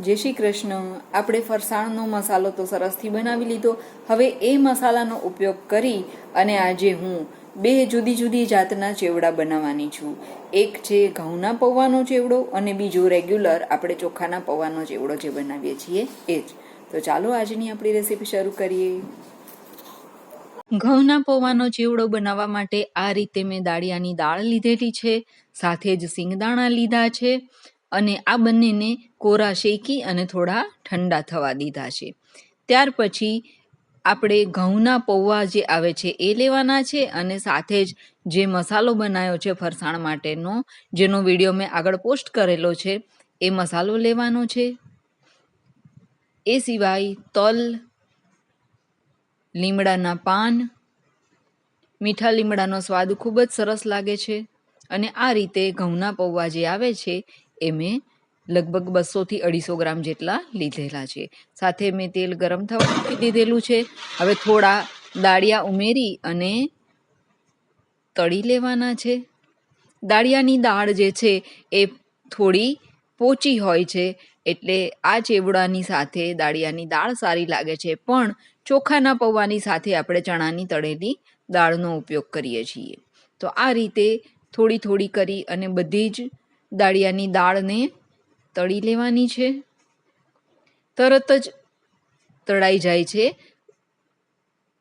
જય શ્રી કૃષ્ણ. આપણે ફરસાણનો મસાલો તો સરસથી બનાવી લીધો. હવે એ મસાલાનો ઉપયોગ કરી અને આજે હું બે જુદી જુદી જાતના ચેવડા બનાવવાની છું. એક છે ઘઉંના પૌવાનો ચેવડો અને બીજો રેગ્યુલર આપણે ચોખાના પૌવાનો ચેવડો જે બનાવીએ છીએ એ જ. તો ચાલો આજની આપણી રેસીપી શરૂ કરીએ. ઘઉંના પૌવાનો ચેવડો બનાવવા માટે આ રીતે મેં દાળિયાની દાળ લીધેલી છે, સાથે જ સિંગદાણા લીધા છે અને આ બંનેને કોરા શેકી અને થોડા ઠંડા થવા દીધા છે. ત્યાર પછી આપણે ઘઉંના પૌવા જે આવે છે એ લેવાના છે અને સાથે જ જે મસાલો બનાવ્યો છે ફરસાણ માટેનો, જેનો વીડિયો મેં આગળ પોસ્ટ કરેલો છે, એ મસાલો લેવાનો છે. એ સિવાય તલ, લીમડાના પાન, મીઠા લીમડાનો સ્વાદ ખૂબ જ સરસ લાગે છે. અને આ રીતે ઘઉંના પૌવા જે આવે છે એ મેં લગભગ બસોથી અઢીસો ગ્રામ જેટલા લીધેલા છે. સાથે મેં તેલ ગરમ થવા મૂકી દીધેલું છે. હવે થોડા દાળિયા ઉમેરી અને તળી લેવાના છે. દાળિયાની દાળ જે છે એ થોડી પોચી હોય છે, એટલે આ ચેવડાની સાથે દાળિયાની દાળ સારી લાગે છે. પણ ચોખાના પૌવાની સાથે આપણે ચણાની તળેલી દાળનો ઉપયોગ કરીએ છીએ. તો આ રીતે થોડી થોડી કરી અને બધી જ દાળિયાની દાળને તળી લેવાની છે. તરત જ તળાઈ જાય છે.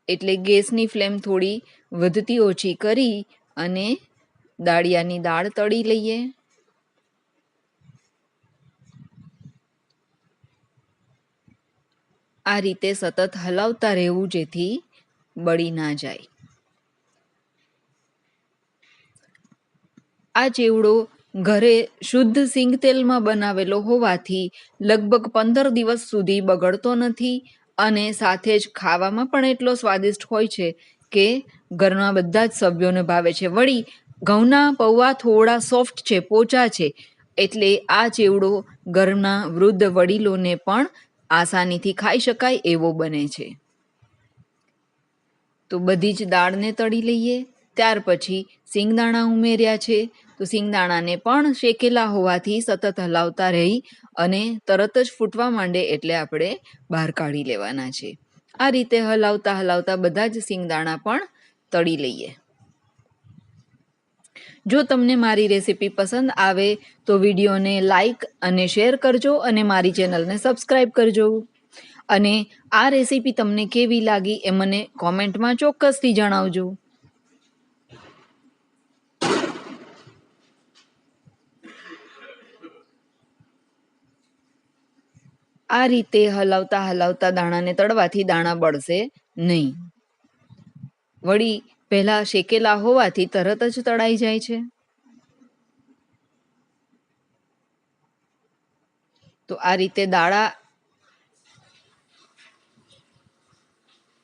એટલે ગેસની ફ્લેમ થોડી વધતી ઓછી કરી અને દાળિયાની દાળ તળી લઈએ. આ રીતે સતત હલાવતા રહેવું જેથી બળી ના જાય. આ ચેવડો ઘરે શુદ્ધ સિંગ તેલમાં બનાવેલો હોવાથી લગભગ પંદર દિવસ સુધી બગડતો નથી અને સાથે જ ખાવામાં પણ એટલો સ્વાદિષ્ટ હોય છે કે ઘરના બધા જ સભ્યોને ભાવે છે. વળી, ઘઉંના પૌવા થોડા સોફ્ટ છે, પોચા છે, એટલે આ ચેવડો ઘરના વૃદ્ધ વડીલોને પણ આસાનીથી ખાઈ શકાય એવો બને છે. તો બધી જ દાળને તળી લઈએ. ત્યાર પછી સિંગદાણા ઉમેર્યા છે. તો સિંગદાણાને પણ શેકેલા હોવાથી સતત હલાવતા રહી અને તરત જ ફૂટવા માંડે એટલે આપણે બહાર કાઢી લેવાના છે. આ રીતે હલાવતા હલાવતા બધા જ સિંગદાણા પણ તળી લઈએ. જો તમને મારી રેસીપી પસંદ આવે તો વિડીયોને લાઈક અને શેર કરજો અને મારી ચેનલને સબસ્ક્રાઈબ કરજો. અને આ રેસીપી તમને કેવી લાગી એ મને કોમેન્ટમાં ચોક્કસથી જણાવજો. આ રીતે હલાવતા હલાવતા દાણાને તળવાથી દાણા બળશે નહીં. વળી પહેલા શેકેલા હોવાથી તરત જ તળાઈ જાય છે. તો આ રીતે દાળા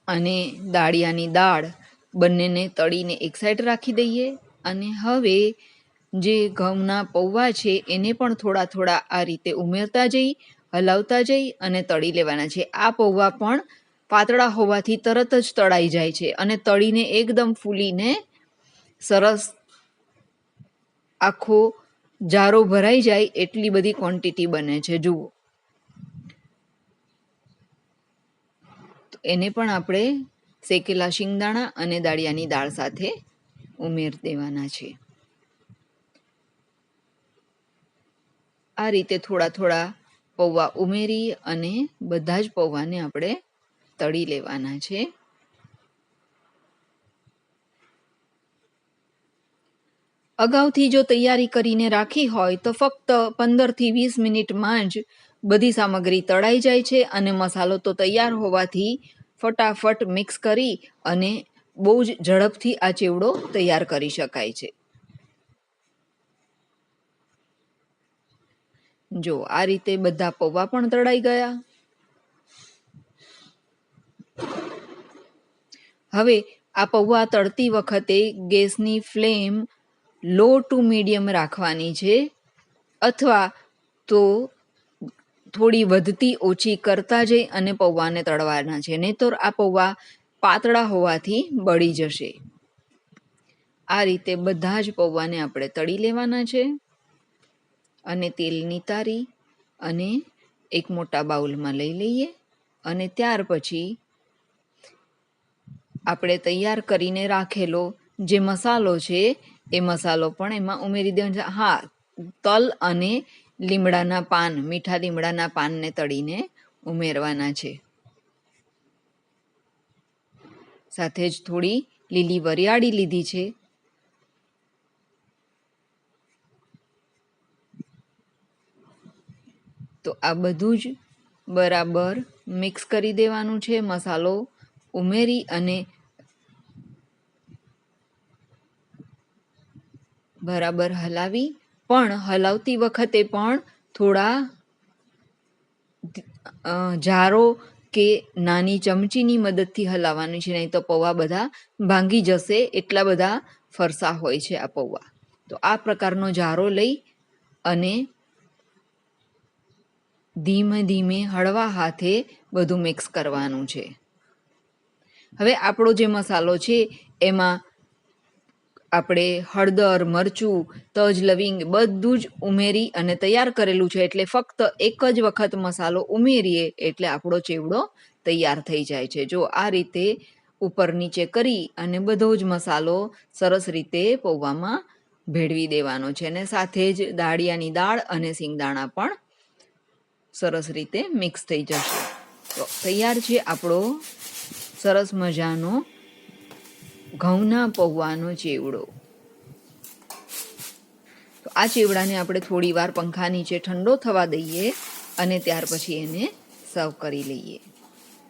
અને દાળિયાની દાળ બંનેને તળીને એક સાઈડ રાખી દઈએ અને હવે જે ઘઉંના પૌવા છે એને પણ થોડા થોડા આ રીતે ઉમેરતા જઈ હલાવતા જઈ અને તળી લેવાના છે. આ પૌવા પણ પાતળા હોવાથી તરત જ તળાઈ જાય છે અને તળીને એકદમ ફૂલીને સરસ આખો જારો ભરાઈ જાય એટલી બધી ક્વોન્ટિટી બને છે. જુઓ. એને પણ આપણે શેકેલા શિંગદાણા અને દાળિયાની દાળ સાથે ઉમેર દેવાના છે. આ રીતે થોડા થોડા પૌવા ઉમેરી અને બધા જ પૌવાને આપણે તળી લેવાના છે. અગાઉથી જો તૈયારી કરીને રાખી હોય તો ફક્ત પંદરથી વીસ મિનિટમાં જ બધી સામગ્રી તળાઈ જાય છે અને મસાલો તો તૈયાર હોવાથી ફટાફટ મિક્સ કરી અને બહુ જ ઝડપથી આ ચેવડો તૈયાર કરી શકાય છે. જો, આ રીતે બધા પૌવા પણ તળાઈ ગયા. હવે આ પૌવા તળતી વખતે ગેસની ફ્લેમ લો ટુ મીડિયમ રાખવાની છે, અથવા તો થોડી વધતી ઓછી કરતા જઈ અને પૌવાને તળવાના છે. નહીતર આ પૌવા પાતળા હોવાથી બળી જશે. આ રીતે બધા જ પૌવાને આપણે તળી લેવાના છે. અને તેલ નિતારી અને એક મોટા બાઉલમાં લઈ લઈએ અને ત્યાર પછી આપણે તૈયાર કરીને રાખેલો જે મસાલો છે, એ મસાલો પણ એમાં ઉમેરી દેવાનો છે. હા, તલ અને લીમડાના પાન, મીઠા લીમડાના પાનને તળીને ઉમેરવાના છે. સાથે જ થોડી લીલી વરિયાળી લીધી છે. તો આ બધું જ બરાબર મિક્સ કરી દેવાનું છે, મસાલો ઉમેરી અને બરાબર હલાવી. પણ હલાવતી વખતે પણ થોડા જારો કે નાની ચમચીની મદદથી હલાવવાની છે, નહીં તો પૌવા બધા ભાંગી જશે, એટલા બધા ફરસા હોય છે આ પૌવા. તો આ પ્રકારનો જારો લઈ અને ધીમે ધીમે હળવા હાથે બધું મિક્સ કરવાનું છે. હવે આપણો જે મસાલો છે, એમાં આપણે હળદર, મરચું, તજ, લવિંગ બધું જ ઉમેરી અને તૈયાર કરેલું છે એટલે ફક્ત એક જ વખત મસાલો ઉમેરીએ એટલે આપણો ચેવડો તૈયાર થઈ જાય છે. જો આ રીતે ઉપર નીચે કરી અને બધો જ મસાલો સરસ રીતે પૌવામાં ભેળવી દેવાનો છે. અને સાથે જ દાળિયાની દાળ અને સિંગદાણા પણ સરસ રીતે મિક્સ થઈ જશે. તો તૈયાર છે આપણો સરસ મજાનો ઘઉંના પૌવાનો ચેવડો. તો આ ચેવડાને આપણે થોડી વાર પંખા નીચે ઠંડો થવા દઈએ અને ત્યાર પછી એને સર્વ કરી લઈએ.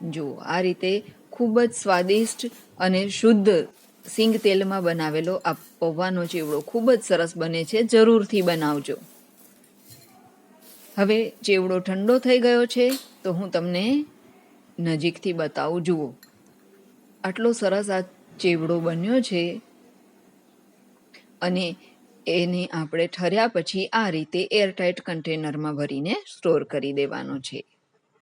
જો આ રીતે ખૂબ જ સ્વાદિષ્ટ અને શુદ્ધ સિંગ તેલમાં બનાવેલો આ પૌવાનો ચેવડો ખૂબ જ સરસ બને છે. જરૂરથી બનાવજો. હવે ચેવડો ઠંડો થઈ ગયો છે, તો હું તમને નજીકથી બતાવું, જુઓ. આટલો સરસ આ ચેવડો બન્યો છે અને એને આપણે ઠર્યા પછી આ રીતે એરટાઇટ કન્ટેનરમાં ભરીને સ્ટોર કરી દેવાનો છે.